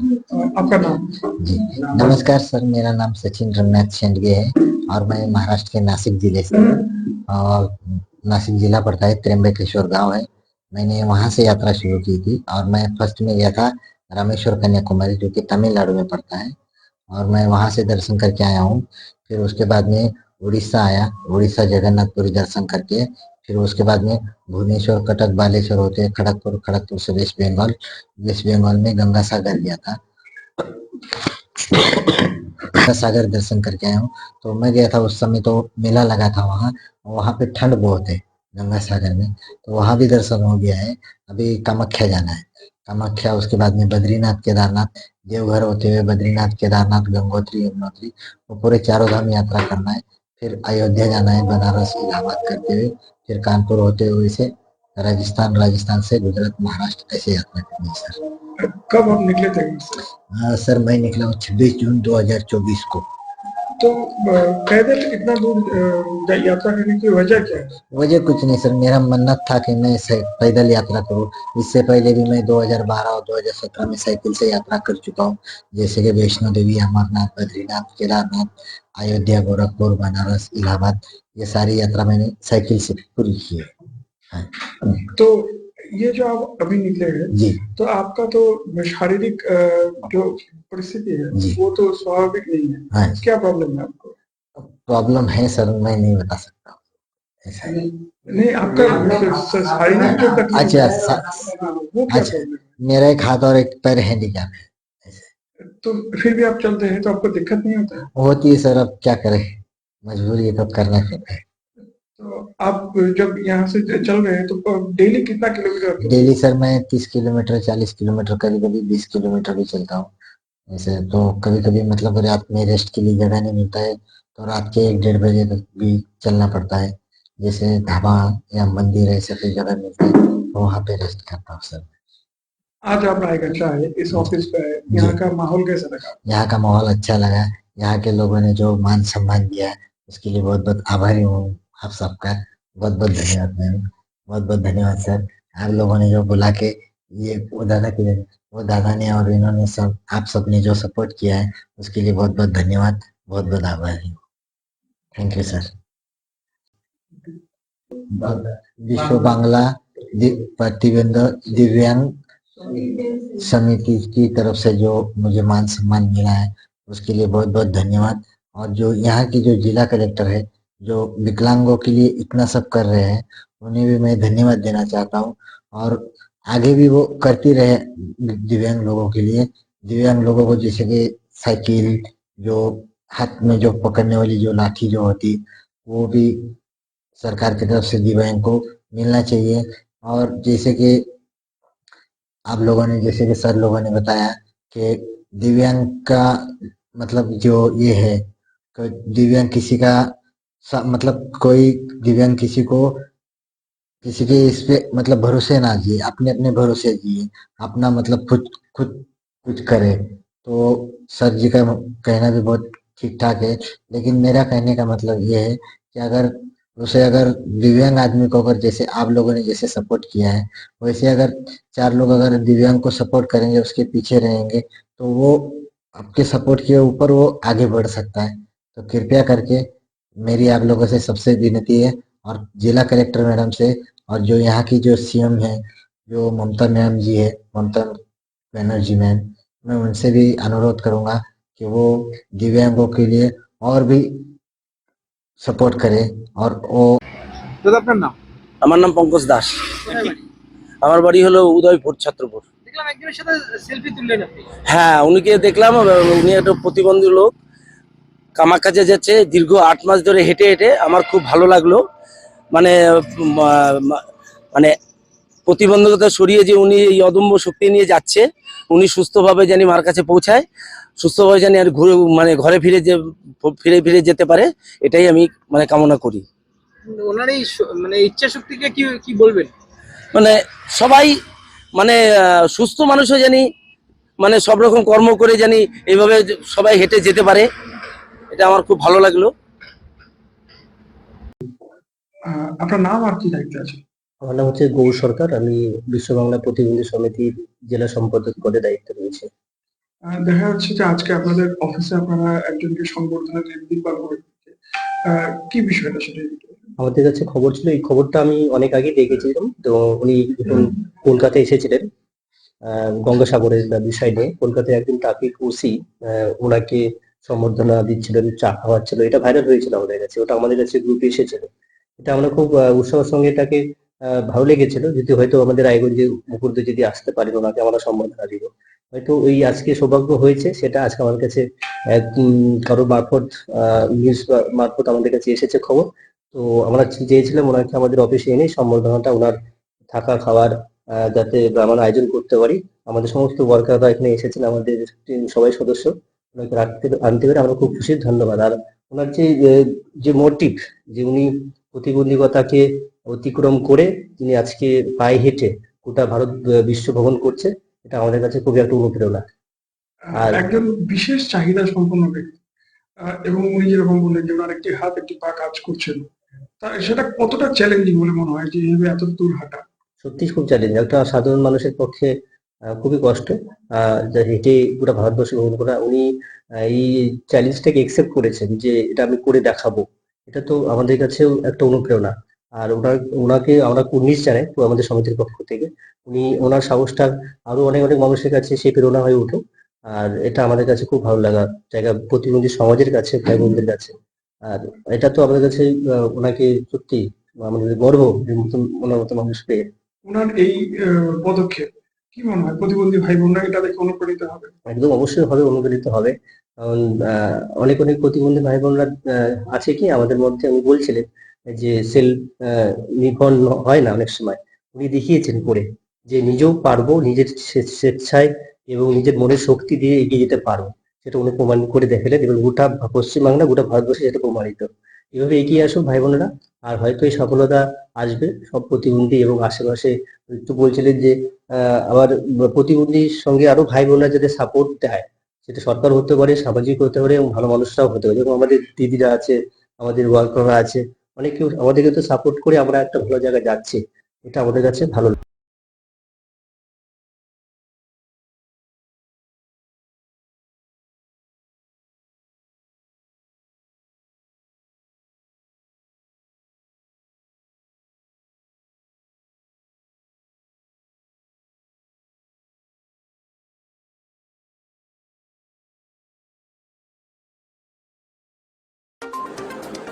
आपका नाम नमस्कार सर, मेरा नाम सचिन रमनाथ शेंडगे है और मैं महाराष्ट्र के नासिक ज़िले से और नासिक जिला पड़ता है त्र्यंबकेश्वर गाँव है। मैंने वहाँ से यात्रा शुरू की थी और मैं फ़र्स्ट में गया था रामेश्वर कन्याकुमारी, जो कि तमिलनाडु में पड़ता है। और मैं वहाँ से दर्शन करके आया हूँ। फिर उसके बाद में उड़ीसा आया, उड़ीसा जगन्नाथपुरी दर्शन करके फिर उसके बाद में भुवनेश्वर कटक बालेश्वर होते खड़गपुर खड़गपुर से वेस्ट बंगाल। वेस्ट बंगाल में गंगा सागर गया था। गंगा सागर दर्शन करके आया हूँ। तो मैं गया था उस समय तो मेला लगा था वहाँ वहाँ पे ठंड बहुत है गंगा सागर में। तो वहाँ भी दर्शन हो गया है। अभी कामाख्या जाना है। कामाख्या, उसके बाद में बद्रीनाथ केदारनाथ, देवघर होते हुए बद्रीनाथ, केदारनाथ, गंगोत्री, यमुनोत्री, वो पूरे चारों धाम यात्रा करना है। फिर अयोध्या जाना है, बनारस, इलाहाबाद करते हुए। फिर कानपुर होते हुए से राजस्थान राजस्थान से गुजरात महाराष्ट्र ऐसे यात्रा करनी है सर। कब आप निकले थे? हाँ, सर मैं निकला हूँ छब्बीस जून 2024 को। तो पैदल इतना दूर यात्रा करने की वजह क्या है? वजह कुछ नहीं सर मेरा मन्नत था कि मैं पैदल यात्रा करूँ। इससे पहले भी मैं 2012 और 2017 में साइकिल से यात्रा कर चुका हूँ। जैसे कि वैष्णो देवी अमरनाथ बद्रीनाथ केदारनाथ अयोध्या गोरखपुर बनारस इलाहाबाद ये सारी यात्रा मैंने साइकिल से पूरी की है। हाँ, तो ये जो आप अभी निकले हैं तो आपका तो शारीरिक जो परिस्थिति है वो तो स्वाभाविक नहीं है। हाँ क्या प्रॉब्लम है आपको? प्रॉब्लम है सर मैं नहीं बता सकता। ऐसा नहीं आपका शारीरिक जो तकलीफ़ अच्छा, सा- वो क्या अच्छा। मेरा एक हाथ और एक पैर हैंडीकैप है। तो फिर भी आप चलते हैं तो आपको दिक्कत नहीं होता? होती है सर अब क्या करें? मजबूरी है तो करना पड़ता है? तो आप जब यहाँ से चल रहे हैं तो डेली कितना किलोमीटर डेली सर मैं तीस किलोमीटर चालीस किलोमीटर कभी कभी बीस किलोमीटर भी चलता हूँ। ऐसे तो कभी कभी मतलब रात में रेस्ट के लिए जगह नहीं मिलता है तो रात के एक डेढ़ बजे तक भी चलना पड़ता है। जैसे ढाबा या मंदिर ऐसे कोई जगह मिलता है तो वहाँ पे रेस्ट करता हूँ सर। आज आप रायगढ़ आए इस ऑफ़िस पे यहाँ का माहौल कैसा लगा? यहाँ का माहौल अच्छा लगा। यहाँ के लोगों ने जो मान सम्मान दिया उसके लिए बहुत बहुत आभारी हूँ। आप सबका बहुत बहुत धन्यवाद मैम। बहुत बहुत धन्यवाद सर। आप लोगों ने जो बुला के ये वो दादा के वो दादा ने और इन्होंने सब आप सबने जो सपोर्ट किया है उसके लिए बहुत बहुत धन्यवाद बहुत बहुत आभारी हूँ। थैंक यू सर विश्व बांग्ला प्रतिबंध दिव्यांग समिति की तरफ़ से जो मुझे मान सम्मान मिला है उसके लिए बहुत बहुत धन्यवाद। और जो यहाँ की जो जिला कलेक्टर है जो विकलांगों के लिए इतना सब कर रहे हैं, उन्हें भी मैं धन्यवाद देना चाहता हूँ। और आगे भी वो करती रहे दिव्यांग लोगों के लिए। दिव्यांग लोगों को जैसे कि साइकिल, जो हाथ में जो पकड़ने वाली जो लाठी जो होती, वो भी सरकार की तरफ़ से दिव्यांग को मिलना चाहिए। और जैसे कि आप लोगों ने, जैसे कि सर लोगों ने बताया कि दिव्यांग का मतलब जो ये है, कि दिव्यांग किसी का मतलब कोई दिव्यांग किसी को, किसी के इस पे मतलब भरोसे ना जिए अपने अपने भरोसे जिए अपना मतलब खुद खुद कुछ करे। तो सर जी का कहना भी बहुत ठीक ठाक है, लेकिन मेरा कहने का मतलब ये है कि अगर, उसे अगर दिव्यांग आदमी को अगर जैसे आप लोगों ने जैसे सपोर्ट किया है, वैसे अगर चार लोग अगर दिव्यांग को सपोर्ट करेंगे, उसके पीछे रहेंगे तो वो आपके सपोर्ट के ऊपर वो आगे बढ़ सकता है। तो कृपया करके मेरी आप लोगों से सबसे विनती है और जिला कलेक्टर मैडम से और जो यहाँ की जो सीएम है जो ममता मैम जी है ममता बनर्जी मैम मैं उनसे भी अनुरोध करूंगा कि वो दिव्यांगों के लिए और भी सपोर्ट करे और वो দাদা আপনার নাম আমার নাম পঙ্কজ দাস আমার বাড়ি হলো উদয়পুর ছাত্রপুর দেখলাম একজনের সাথে সেলফি তুললেন আপনি হ্যাঁ উনিকে দেখলাম আহ, উনি একটা প্রতিবন্ধী লোক কামাকাজে যাচ্ছে দীর্ঘ আট মাস ধরে হেঁটে হেঁটে আমার খুব ভালো লাগল। মানে মানে প্রতিবন্ধকতা সরিয়ে যে উনি এই অদম্য শক্তি নিয়ে যাচ্ছে উনি সুস্থভাবে জানি মার কাছে পৌঁছায় সুস্থভাবে জানি আর ঘুরে মানে ঘরে ফিরে যে ফিরে ফিরে যেতে পারে এটাই আমি মানে কামনা করি। ওনার এই মানে ইচ্ছা শক্তিকে কি কি বলবেন? মানে সবাই মানে সুস্থ মানুষও জানি মানে সব রকম কর্ম করে জানি এইভাবে সবাই হেঁটে যেতে পারে। এটা আমার খুব ভালো লাগল। আপনার নাম আর কি দায়িত্ব আছে? আমার নাম হচ্ছে গৌর সরকার আমি বিশ্ব বাংলা প্রতিবন্ধী সমিতির জেলা সম্পাদক পদে দায়িত্বে রয়েছে। দেখা যাচ্ছে যে আজকে আপনাদের অফিসে আপনারা একজনকে সংবর্ধনা করেছে কি বিষয়টা সেটা একটু আমাদের কাছে খবর ছিল এই খবরটা আমি অনেক আগে দেখেছিলাম। তো উনি যখন কলকাতায় এসেছিলেন আহ, গঙ্গাসাগরের বিষয় নিয়ে কলকাতায় একজন ট্রাফিক ওসি ওনাকে সম্বর্ধনা দিচ্ছিলেন চা খাওয়াচ্ছিল। এটা ভাইরাল হয়েছিল আমাদের কাছে, ওটা আমাদের কাছে গ্রুপে এসেছিল। এটা আমরা খুব উৎসাহের সঙ্গে এটাকে ভালো লেগেছিল, যদি হয়তো আমাদের রায়গঞ্জে মুকুর্দে যদি আসতে পারেন ওনাকে আমরা সম্বর্ধনা দিব। হয়তো ওই আজকে সৌভাগ্য হয়েছে, সেটা আজকে আমার কাছে কারও মারফত নিউজ মারফত আমাদের কাছে এসেছে খবর। তো আমরা চেয়েছিলাম ওনাকে আমাদের অফিসে এনে সম্বর্ধনাটা ওনার থাকা, খাওয়ার যাতে আমরা আয়োজন করতে পারি। আমাদের সমস্ত ওয়ার্কাররা এখানে এসেছেন আমাদের সবাই সদস্য। ওনাকে রাখতে আনতে পেরে আমরা খুব খুশি ধন্যবাদ। আর ওনার যে যে মোটিভ যে উনি প্রতিবন্ধকতাকে অতিক্রম করে তিনি আজকে পায়ে হেঁটে গোটা ভারত বিশ্ব ভ্রমণ করছে এটা আমাদের কাছে খুবই একটা অনুপ্রেরণা। আর- একজন বিশেষ চাহিদা সম্পন্ন ব্যক্তি এবং উনি যেরকম বললেন যে ওনার একটি হাত একটি পা কাজ করছেন তা সেটা কতটা চ্যালেঞ্জিং বলে মনে হয় যে এত দূর হাঁটা? সত্যি খুব চ্যালেঞ্জ একটা সাধারণ মানুষের পক্ষে খুবই কষ্ট। হেঁটে পুরো ভারতবর্ষ ভ্রমণ করা। উনি এই চ্যালেঞ্জটাকে একসেপ্ট করেছেন যে এটা আমি করে দেখাবো। এটা তো আমাদের কাছেও একটা অনুপ্রেরণা। আর ওনার, ওনাকে আমরা কুর্নিশ জানাই তো আমাদের সমিতির পক্ষ থেকে। উনি, ওনার সাহসটা আরও অনেক অনেক মানুষের কাছে সে প্রেরণা হয়ে উঠুক আর এটা আমাদের কাছে খুব ভালো লাগার জায়গা, প্রতিবন্ধী সমাজের কাছে ভাই বোনদের কাছে। আর এটা তো আমাদের কাছে ওনাকে সত্যি আমাদের গর্ব যে মতন ওনার মতো মানুষ পেয়ে। ওনার এই পদক্ষেপ কি মনে হয়? প্রতিবন্ধী ভাই বোনরা এটা দেখে অনুপ্রাণিত হবে? একদম অবশ্যই হবে অনুপ্রেরিত হবে। কারণ অনেক অনেক প্রতিবন্ধী ভাই বোনরা আছে কি? আমাদের মধ্যে উনি বলছিলেন যে সেল নির্ভর হয় না অনেক সময়। উনি দেখিয়েছেন করে যে নিজেও পারব নিজের স্বেচ্ছায় এবং নিজের মনের শক্তি দিয়ে এগিয়ে যেতে পারব। সেটা উনি প্রমাণ করে দেখালেন এবং গোটা পশ্চিমবাংলা, গোটা ভারতবর্ষে সেটা প্রমাণিত। এভাবে এগিয়ে আসুন ভাই বোনেরা আর হয়তো এই সফলতা আসবে সব প্রতিবন্ধী এবং আশেপাশে একটু বলছিলেন যে আবার প্রতিবন্ধীর সঙ্গে আরও ভাই বোনরা যাতে সাপোর্ট দেয়, সেটা সরকার হতে পারে, সামাজিক হতে পারে এবং ভালো মানুষরাও হতে পারে। এবং আমাদের দিদিরা আছে, আমাদের ওয়ার্কাররা আছে অনেকে আমাদেরকে তো সাপোর্ট করে আমরা একটা ভালো জায়গায় যাচ্ছি। এটা আমাদের কাছে ভালো